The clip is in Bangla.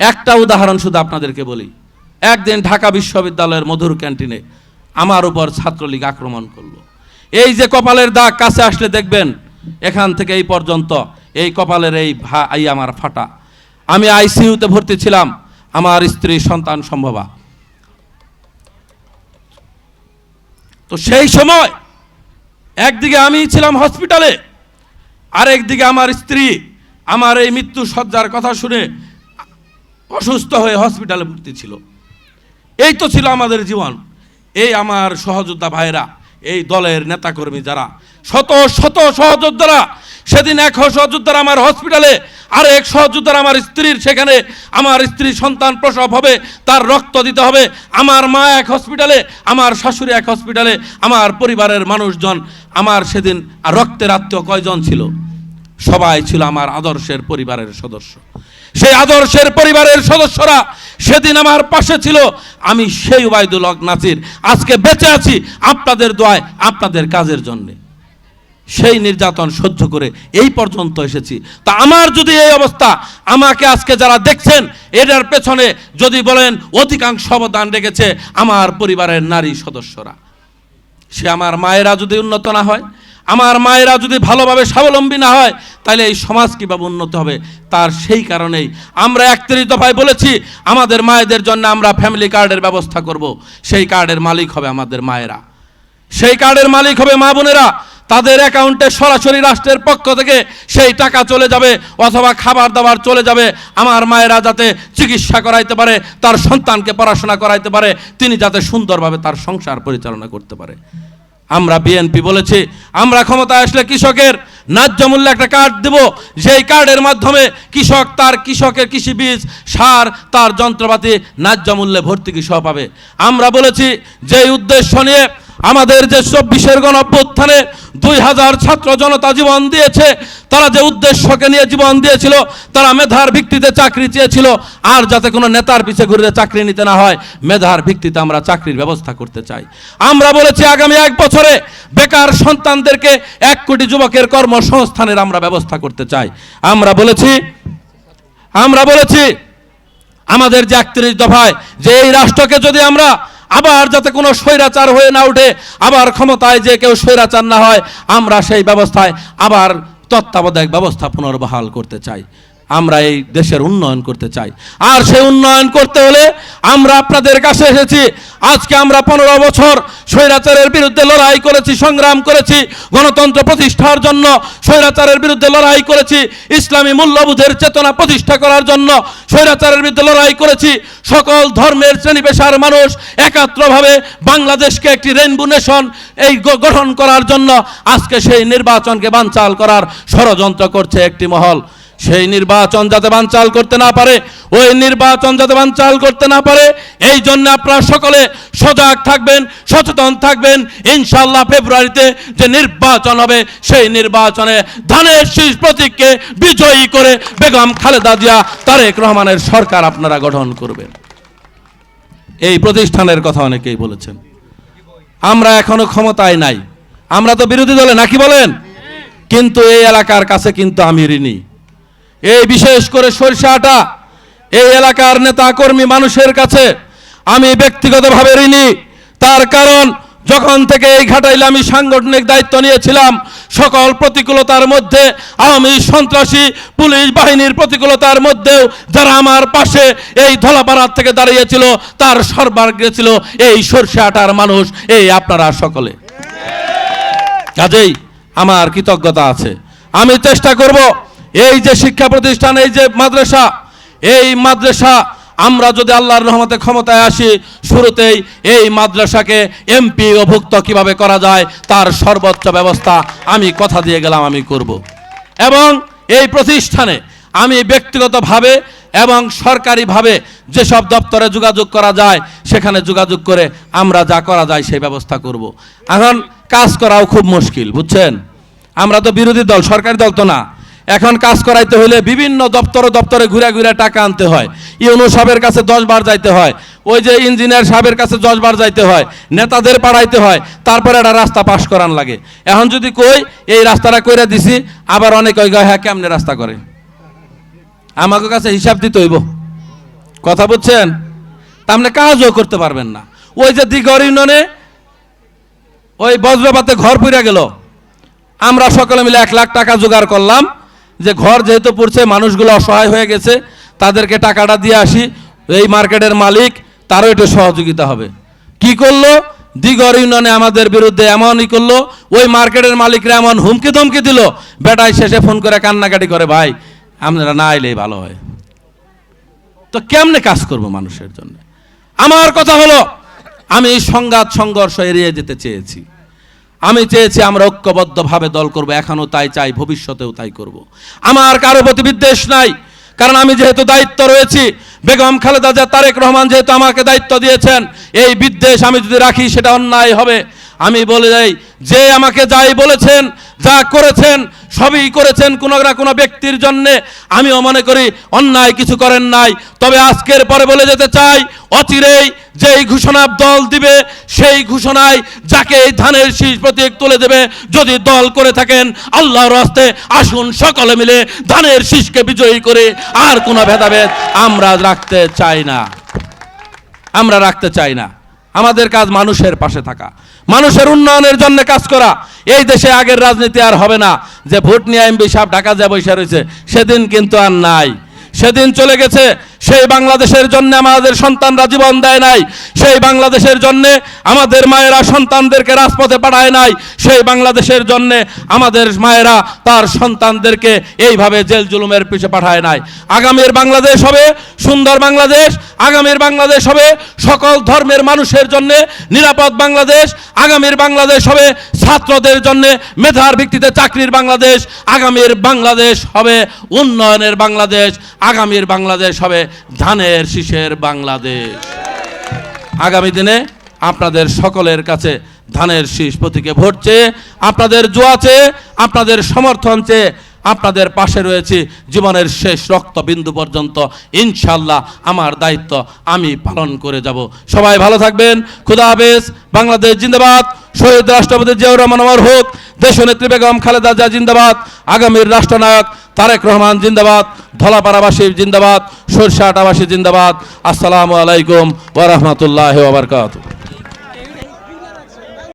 একটা উদাহরণ শুধু আপনাদেরকে বলি। একদিন ঢাকা বিশ্ববিদ্যালয়ের মধুর ক্যান্টিনে আমার উপর ছাত্রলীগ আক্রমণ করল। এই যে কপালের দাগ কাছে আসলে দেখবেন, এখান থেকে এই পর্যন্ত এই কপালের এই ভা এই আমার ফাটা। আমি আইসিইউতে ভর্তি ছিলাম, আমার স্ত্রী সন্তান সম্ভবা। তো সেই সময় একদিকে আমি ছিলাম হসপিটালে, আরেকদিকে আমার স্ত্রী আমার এই মৃত্যু সজ্জার কথা শুনে অসুস্থ হয়ে হসপিটালে ভর্তি ছিল। এই তো ছিল আমাদের জীবন। এই আমার সহযোদ্ধা ভাইরা এই দলের নেতাকর্মী যারা, শত শত সহযোদ্ধারা, সেদিন এক সহযোদ্ধারা আমার হসপিটালে, আর এক সহযোদ্ধারা আমার স্ত্রীর সেখানে আমার স্ত্রী সন্তান প্রসব হবে, তার রক্ত দিতে হবে। আমার মা এক হসপিটালে, আমার শাশুড়ি এক হসপিটালে, আমার পরিবারের মানুষজন, আমার সেদিন রক্তের আত্মীয় কয়জন ছিল? সবাই ছিল আমার আদর্শের পরিবারের সদস্য। সেই আদর্শের পরিবারের সদস্যরা সেদিন আমার পাশে ছিল। আমি সেই ওবায়দুল হক নাসির। আজকে বেঁচে আছি আপনাদের দোয়ায়, আপনাদের কাজের জন্যে। সেই নির্যাতন সহ্য করে এই পর্যন্ত এসেছি। তা আমার যদি এই অবস্থা, আমাকে আজকে যারা দেখছেন, এটার পেছনে যদি বলেন, অধিকাংশ অবদান রেখেছে আমার পরিবারের নারী সদস্যরা। সে আমার মায়েরা যদি উন্নত না হয় আমার মায়েরা যদি ভালোভাবে স্বাবলম্বী না হয়, তাহলে এই সমাজ কীভাবে উন্নত হবে? তার সেই কারণেই আমরা একত্রিত ভাই বলেছি, আমাদের মায়েদের জন্য আমরা ফ্যামিলি কার্ডের ব্যবস্থা করব। সেই কার্ডের মালিক হবে আমাদের মায়েরা। সেই কার্ডের মালিক হবে মা বোনেরা। তাদের অ্যাকাউন্টে সরাসরি রাষ্ট্রের পক্ষ থেকে সেই টাকা চলে যাবে, অথবা খাবার দাবার চলে যাবে। আমার মায়েরা যাতে চিকিৎসা করাইতে পারে, তার সন্তানকে পড়াশোনা করাইতে পারে, তিনি যাতে সুন্দরভাবে তার সংসার পরিচালনা করতে পারে। আমরা বিএনপি বলেছি, আমরা ক্ষমতা আসলে কৃষকের ন্যায্য মূল্যে একটা কার্ড দেব। যেই কার্ডের মাধ্যমে কৃষক তার কৃষকের কৃষি বীজ, সার, তার যন্ত্রপাতি ন্যায্য মূল্যে ভর্তুকি সহ পাবে। আমরা বলেছি, যেই উদ্দেশ্য নিয়ে আমাদের যে চব্বিশের গণ অভ্যুত্থানে দুই হাজার ছাত্র জনতা জীবন দিয়েছে, তারা যে উদ্দেশ্যকে নিয়ে জীবন দিয়েছিল, তারা মেধার ভিত্তিতে চাকরি চেয়েছিল, আর যাতে কোনো নেতার পিছে ঘুরে চাকরি নিতে না হয়, মেধার ভিত্তিতে আমরা চাকরির ব্যবস্থা করতে চাই। আমরা বলেছি আগামী এক বছরে বেকার সন্তানদেরকে এক কোটি যুবকের কর্মসংস্থানের আমরা ব্যবস্থা করতে চাই। আমরা বলেছি আমরা বলেছি, আমাদের যে একত্রিশ দফায় যে এই রাষ্ট্রকে যদি আমরা আবার যাতে কোনো স্বৈরাচার হয়ে না উঠে, আবার ক্ষমতায় যে কেউ স্বৈরাচার না হয়, আমরা সেই ব্যবস্থায় আবার তত্ত্বাবধায়ক ব্যবস্থা পুনর্বহাল করতে চাই। আমরা এই দেশের উন্নয়ন করতে চাই। আর সেই উন্নয়ন করতে হলে আমরা আপনাদের কাছে এসেছি। আজকে আমরা পনেরো বছর স্বৈরাচারের বিরুদ্ধে লড়াই করেছি, সংগ্রাম করেছি, গণতন্ত্র প্রতিষ্ঠার জন্য স্বৈরাচারের বিরুদ্ধে লড়াই করেছি, ইসলামী মূল্যবোধের চেতনা প্রতিষ্ঠা করার জন্য স্বৈরাচারের বিরুদ্ধে লড়াই করেছি। সকল ধর্মের শ্রেণি পেশার মানুষ একাত্রভাবে বাংলাদেশকে একটি রেনবো নেশন এই গঠন করার জন্য আজকে সেই নির্বাচনকে বানচাল করার ষড়যন্ত্র করছে একটি মহল। সেই নির্বাচন যাতে বানচাল করতে না পারে, ওই নির্বাচন যাতে বানচাল করতে না পারে, এই জন্য আপনারা সকলে সজাগ থাকবেন, সচেতন থাকবেন। ইনশাল্লাহ ফেব্রুয়ারিতে যে নির্বাচন হবে, সেই নির্বাচনে ধানের শীষ প্রতীককে বিজয়ী করে বেগম খালেদা জিয়া, তারেক রহমানের সরকার আপনারা গঠন করবেন। এই প্রতিষ্ঠানের কথা অনেকেই বলেছেন। আমরা এখনও ক্ষমতায় নাই। আমরা তো বিরোধী দলে, নাকি বলেন? কিন্তু এই এলাকার কাছে কিন্তু আমি ঋণী এই বিশেষ করে সরিষাটা এই এলাকার নেতা কর্মী মানুষের কাছে আমি ব্যক্তিগতভাবে ঋণী। তার কারণ, যখন থেকে এই ঘাটাইলে আমি সাংগঠনিক দায়িত্ব নিয়েছিলাম, সকল প্রতিকূলতার মধ্যে আমি সন্ত্রাসী পুলিশ বাহিনীর প্রতিকূলতার মধ্যেও যারা আমার পাশে এই ধলাপাড়ার থেকে দাঁড়িয়েছিল, তার সর্বাগ্রে ছিল এই সরষে আটার মানুষ, এই আপনারা সকলে। কাজেই আমার কৃতজ্ঞতা আছে। আমি চেষ্টা করব এই যে শিক্ষা প্রতিষ্ঠান, এই যে মাদ্রাসা, এই মাদ্রাসা, আমরা যদি আল্লাহর রহমতে ক্ষমতায় আসি, শুরুতেই এই মাদ্রাসাকে এমপি অভুক্ত কীভাবে করা যায়, তার সর্বোচ্চ ব্যবস্থা আমি কথা দিয়ে গেলাম, আমি করব। এবং এই প্রতিষ্ঠানে আমি ব্যক্তিগতভাবে এবং সরকারিভাবে যেসব দপ্তরে যোগাযোগ করা যায়, সেখানে যোগাযোগ করে আমরা যা করা যায়, সেই ব্যবস্থা করব। এখন কাজ করাও খুব মুশকিল, বুঝছেন? আমরা তো বিরোধী দল, সরকারি দল তো না। এখন কাজ করাইতে হলে বিভিন্ন দপ্তরে দপ্তরে ঘুরে ঘুরে টাকা আনতে হয়। ইউনো সাহেবের কাছে দশ বার যাইতে হয়, ওই যে ইঞ্জিনিয়ার সাহেবের কাছে দশ বার যাইতে হয়, নেতাদের পাড়াইতে হয়, তারপরে একটা রাস্তা পাশ করান লাগে। এখন যদি কই, এই রাস্তাটা কইরা দিছি, আবার অনেক ওই হ্যাঁ কেমনে রাস্তা করে? আমাকে কাছে হিসাব দিতে হইব। কথা বুঝছেন? তা আপনি কাজও করতে পারবেন না। ওই যে দিগর ইউনিয়নে ওই বজ্রপাতে ঘর পুড়ে গেল। আমরা সকলে মিলে এক লাখ টাকা জোগাড় করলাম। যে ঘর যেহেতু পড়ছে, মানুষগুলো অসহায় হয়ে গেছে, তাদেরকে টাকাটা দিয়ে আসি। এই মার্কেটের মালিক, তারও একটু সহযোগিতা হবে। কি করল? দিগর ইউনিয়নে আমাদের বিরুদ্ধে এমনই করল, ওই মার্কেটের মালিকরা এমন হুমকি ধমকি দিল, বেটাই শেষে ফোন করে কান্নাকাটি করে, ভাই, আপনারা না এলেই ভালো হয়। তো কেমনে কাজ করব মানুষের জন্য? আমার কথা হলো, আমি সংঘাত, সংঘর্ষ এড়িয়ে যেতে চেয়েছি। আমি চেয়েছি আমরা ঐক্যবদ্ধভাবে দল করব, এখনও তাই চাই, ভবিষ্যতেও তাই করব। আমার কারও প্রতি বিদ্বেষ নাই, কারণ আমি যেহেতু দায়িত্ব রয়েছি, বেগম খালেদা জিয়া, তারেক রহমান যেহেতু আমাকে দায়িত্ব দিয়েছেন, এই বিদ্বেষ আমি যদি রাখি সেটা অন্যায় হবে। আমি বলে যাই, যে আমাকে যাই বলেছেন যা করেছেন, সবই করেছেন কোনো না কোনো ব্যক্তির জন্যে। আমিও মনে করি, অন্যায় কিছু করেন নাই। তবে আজকের পরে বলে যেতে চাই, অচিরেই যেই ঘোষণা দল দিবে, সেই ঘোষণায় যাকে এই ধানের শীষ প্রতীক তুলে দেবে, যদি দল করে থাকেন, আল্লাহর হস্তে আসুন সকলে মিলে ধানের শীষকে বিজয়ী করে, আর কোনো ভেদাভেদ আমরা রাখতে চাই না। আমরা রাখতে চাই না। আমাদের কাজ মানুষের পাশে থাকা। মানুষের উন্নয়নের জন্য কাজ করা। এই দেশে আগের রাজনীতি আর হবে না। যে ভোট নিয়ে এমবি সাহেব ঢাকা যা বসে রয়েছে, সেদিন কিন্তু আর নাই। সেদিন চলে গেছে সেই বাংলাদেশের জন্য আমাদের সন্তানরা জীবন দেয় নাই। সেই বাংলাদেশের জন্য আমাদের মায়েরা সন্তানদেরকে রাজপথে পাঠায় নাই। সেই বাংলাদেশের জন্য আমাদের মায়েরা তার সন্তানদেরকে এইভাবে জেল জুলুমের পিছে পাঠায় নাই। আগামীর বাংলাদেশ হবে সুন্দর বাংলাদেশ। আগামীর বাংলাদেশ হবে সকল ধর্মের মানুষের জন্য নিরাপদ বাংলাদেশ। আগামীর বাংলাদেশ হবে ছাত্রদের জন্য মেধার ভিত্তিতে চাকরির বাংলাদেশ। আগামীর বাংলাদেশ হবে উন্নয়নের বাংলাদেশ। আগামীর বাংলাদেশ হবে ধানের শীষের বাংলাদেশ। আগামী দিনে আপনাদের সকলের কাছে ধানের শীষ প্রতীকে ভোট চেয়ে আপনাদের জোয়া চেয়ে আপনাদের সমর্থন চেয়ে আপনাদের পাশে রয়েছে জীবনের শেষ রক্তবিন্দু পর্যন্ত। ইনশাল্লাহ আমার দায়িত্ব আমি পালন করে যাব। সবাই ভালো থাকবেন। খুদা হাফেজ। বাংলাদেশ জিন্দাবাদ। শহীদ রাষ্ট্রপতি জিয়াউর রহমান আমার হোক। দেশনেত্রী বেগম খালেদা জিয়া জিন্দাবাদ। আগামীর রাষ্ট্রনায়ক তারেক রহমান জিন্দাবাদ ধলাপাড়াবাসী জিন্দাবাদ সরষাটাবাসী জিন্দাবাদ। আসসালামু আলাইকুম ওরহমতুল্লাহ ওবরকাত